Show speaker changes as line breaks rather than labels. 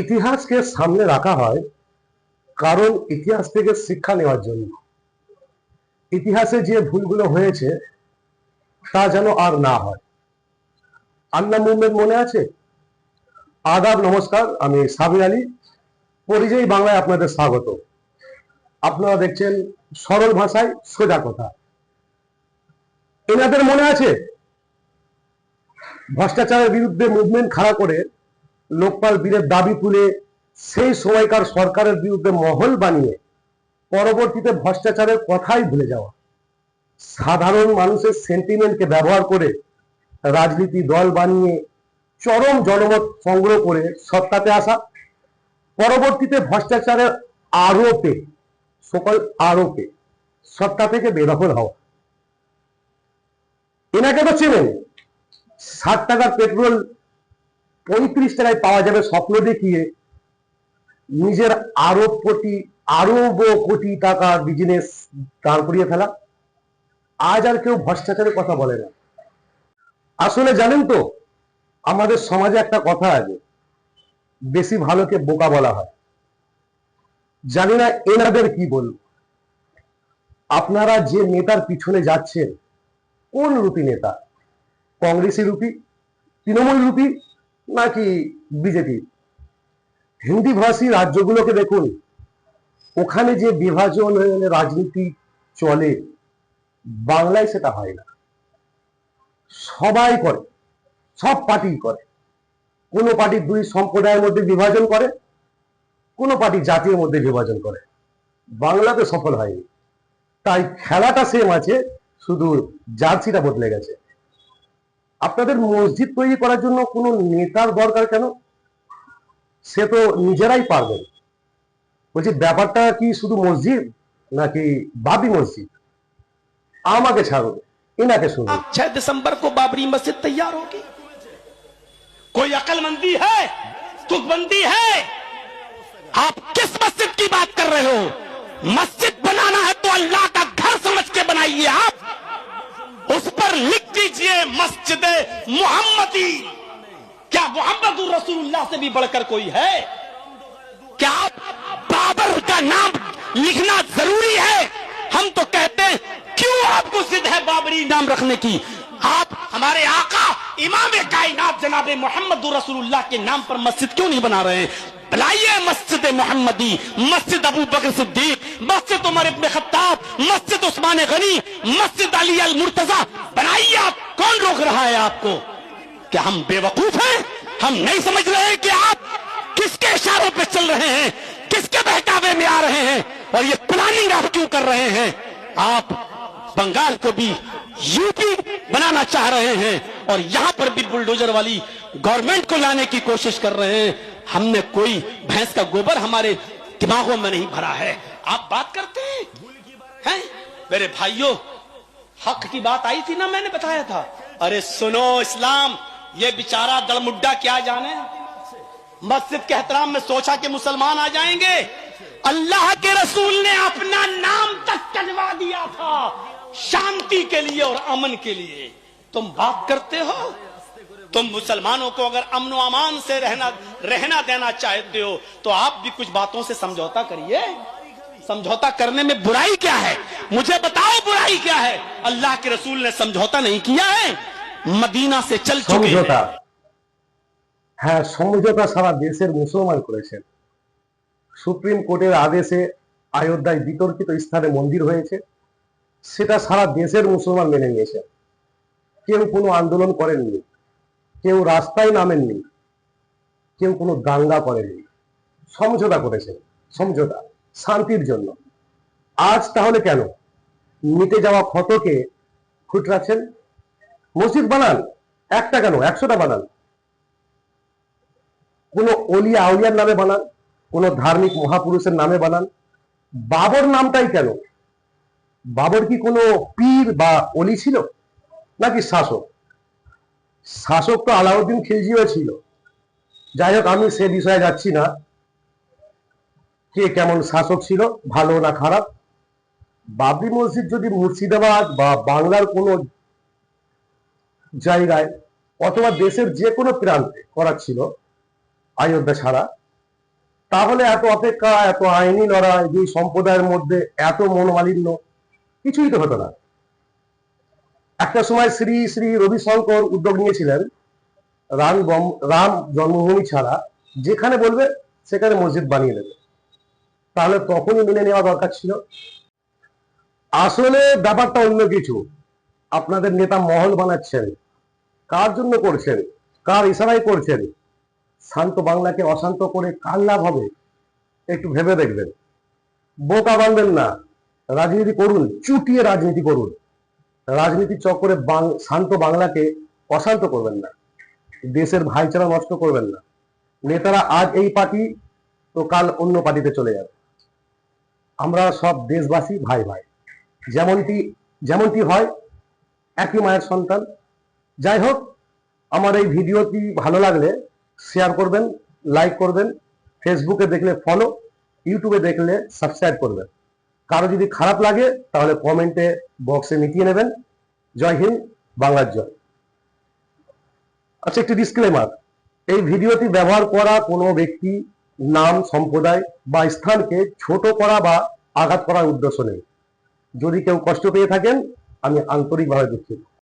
ইতিহাসকে সামনে রাখা হয় কারণ ইতিহাস থেকে শিক্ষা নেওয়ার জন্য। ইতিহাসে যে ভুলগুলো হয়েছে, তা যেন আর না হয়। আন্না মুভমেন্ট মনে আছে? আদাব, নমস্কার, আমি সাবির আলী, পরিযায়ী বাংলায় আপনাদের স্বাগত। আপনারা দেখছেন সরল ভাষায় সোজা কথা। এনাদের মনে আছে? ভ্রষ্টাচারের বিরুদ্ধে মুভমেন্ট খাড়া করে লোকপাল বীরের দাবি তুলে সেই সময়কার সরকারের বিরুদ্ধে মহল বানিয়ে পরবর্তীতে ভ্রষ্টাচারের কথাই ভুলে যাওয়া। সাধারণ মানুষের সেন্টিমেন্টকে ব্যবহার করে রাজনীতি দল বানিয়ে চরম জনমত সংগ্রহ করে সত্তাতে আসা। পরবর্তীতে ভ্রষ্টাচারের আরোপে, সকল আরোপে সত্তা থেকে বেদখল হওয়া। এনাকে তো চেনেন। ষাট টাকার পেট্রোল পঁয়ত্রিশ টাকায় পাওয়া যাবে স্বপ্ন দেখিয়ে। নিজের আরব কোটি আরব কোটি টাকা বিজনেস দাঁড় করিয়ে ফেলা। আজ আর কেউ ভ্রষ্টাচারের কথা বলে না। আসলে জানেন তো, আমাদের সমাজে একটা কথা আছে, বেশি ভালোকে বোকা বলা হয়। জানি না এনাদের কি বলব। আপনারা যে নেতার পিছনে যাচ্ছেন, কোন রূপী নেতা? কংগ্রেসি রূপী, তৃণমূল রূপী নাকি বিজেপি? হিন্দি ভাষী রাজ্যগুলোকে দেখুন, ওখানে যে বিভাজন রাজনীতি চলে, বাংলায় সেটা হয় না। সবাই করে, সব পার্টি করে। কোনো পার্টি দুই সম্প্রদায়ের মধ্যে বিভাজন করে, কোনো পার্টি জাতির মধ্যে বিভাজন করে। বাংলাতে সফল হয়নি। তাই খেলাটা সেম আছে, শুধু জার্সিটা বদলে গেছে। আপনাদের মসজিদ তৈরি করার জন্য কোনো নেতার দরকার কেন সে তো নিজেরাই পারবেন বলছি ব্যাপারটা কি শুধু মসজিদ নাকি বাবি মসজিদ আমাকে ছাড়ুন এনাকে শুনুন
अब छह दिसंबर को बाबरी मस्जिद तैयार होगी कोई अकलमंदी है तुकबंदी है आप किस मस्जिद की बात कर रहे हो मस्जिद बनाना है तो अल्लाह का घर समझ के बनाइए आप उस पर लिख दीजिए मस्जिद मोहम्मदी। क्या मोहम्मद रसूलुल्लाह से भी बढ़कर कोई है? क्या बाबर का नाम लिखना ज़रूरी है? हम तो कहते हैं, क्यों आपको जिद है बाबरी नाम रखने की? आप हमारे आका इमाम कायनात जनाब मोहम्मद रसूलुल्लाह के नाम पर मस्जिद क्यों नहीं बना रहे बनाइए मस्जिद मोहम्मदी, मस्जिद अबू बकर सिद्दीक, मस्जिद उमर इब्न खत्ताब, मस्जिद उस्मान गनी, मस्जिद अली अल मुर्तजा बनाइए आप, कौन रोक रहा है आपको? क्या हम बेवकूफ़ हैं? हम नहीं समझ रहे हैं कि आप किसके इशारों पे चल रहे हैं, किसके बहकावे में आ रहे हैं, और ये प्लानिंग आप क्यों कर रहे हैं? आप बंगाल को भी यूपी बनाना चाह रहे हैं, और यहाँ पर भी बुलडोजर वाली गवर्नमेंट को लाने की कोशिश कर रहे हैं। हमने कोई भैंस का गोबर हमारे दिमागों में नहीं भरा है। आप बात करते हैं? हैं? मेरे भाइयों, हक की बात आई थी ना, मैंने बताया था। अरे सुनो इस्लाम, ये बेचारा दड़मुड्डा क्या जाने? मस्जिद के एहतराम में सोचा कि मुसलमान आ जाएँगे। अल्लाह के रसूल ने अपना नाम तक कटवा दिया था। शांति के लिए और अमन के लिए। तुम बात करते हो? तुम मुसलमानों को अगर अमन व अमान से रहना रहना देना चाहते हो तो आप भी कुछ बातों से समझौता करिए समझौता करने में बुराई क्या है मुझे बताओ बुराई क्या है अल्लाह के रसूल ने समझौता नहीं किया है मदीना से चल चुके
সমঝোতা
हैं
হ্যাঁ সমঝোতা সারা দেশের মুসলমান করেছেন সুপ্রিম কোর্টের আদেশে অযোধ্যায় বিতর্কিত স্থানে মন্দির হয়েছে সেটা সারা দেশের মুসলমান মেনে নিয়েছে কেউ কোনো আন্দোলন করেননি কেউ রাস্তায় নামেননি, কেউ কোনো দাঙ্গা করেনি সমঝোতা করেছেন সমঝোতা, শান্তির জন্য। আজ তাহলে কেন? মিটে যাওয়া ক্ষতকে খুটরাচ্ছেন মসজিদ বানান, একটা কেন? একশোটা বানান। কোনো অলিয়া আউলিয়ার নামে বানান, কোনো ধার্মিক মহাপুরুষের নামে বানান। বাবর নামটাই কেন? বাবর কি কোনো পীর বা অলি ছিল? নাকি শাসক? শাসক তো আলাউদ্দিন খিলজিও ছিল। যাই হোক, আমি সে বিষয়ে যাচ্ছি না। কে কেমন শাসক ছিল, ভালো না খারাপ? বাবরি মসজিদ যদি মুর্শিদাবাদ বা বাংলার কোনো জায়গায় অথবা দেশের যে কোনো প্রান্তে করা ছিল অযোধ্যা ছাড়া, তাহলে এত অপেক্ষা, এত আইনি লড়াই, দুই সম্প্রদায়ের মধ্যে এত মনোমালিন্য কিছুই তো হতো না। একটা সময় শ্রী শ্রী রবিশঙ্কর উদ্যোগ নিয়েছিলেন, রাম রাম জন্মভূমি ছাড়া, যেখানে বলবে সেখানে মসজিদ বানিয়ে দেবে। তাহলে তখনই মেনে নেওয়া দরকার ছিল। আসলে ব্যাপারটা অন্য কিছু। আপনাদের নেতা মহল বানাচ্ছেন, কার জন্য করছেন, কার ইশারায় করছেন, শান্ত বাংলাকে অশান্ত করে কার লাভ হবে, একটু ভেবে দেখবেন। বোকা বানবেন না, রাজনীতি করুন, চুটিয়ে রাজনীতি করুন। রাজনীতির চক্করে শান্ত বাংলাকে অশান্ত করবেন না। দেশের ভাইচারা নষ্ট করবেন না। নেতারা আজ এই পার্টি, তো কাল অন্য পার্টিতে চলে যাবে। আমরা সব দেশবাসী ভাই ভাই। যেমনটি যেমনটি হয়, একই মায়ের সন্তান। যাই হোক, আমার এই ভিডিওটি ভালো লাগলে শেয়ার করবেন লাইক করবেন। ফেসবুকে দেখলে ফলো ইউটিউবে দেখলে সাবস্ক্রাইব করবেন। কারও যদি খারাপ লাগে, তাহলে কমেন্টে বক্সে মিটিয়ে নেবেন। জয় হিন্দ, বাংলার জয়। আচ্ছা একটি ডিসক্লেমার এই ভিডিওটি ব্যবহার করা কোনো ব্যক্তি, নাম, সম্প্রদায় বা স্থানকে ছোট করা বা আঘাত করার উদ্দেশ্য নেই। যদি কেউ কষ্ট পেয়ে থাকেন, আমি আন্তরিকভাবে দুঃখিত।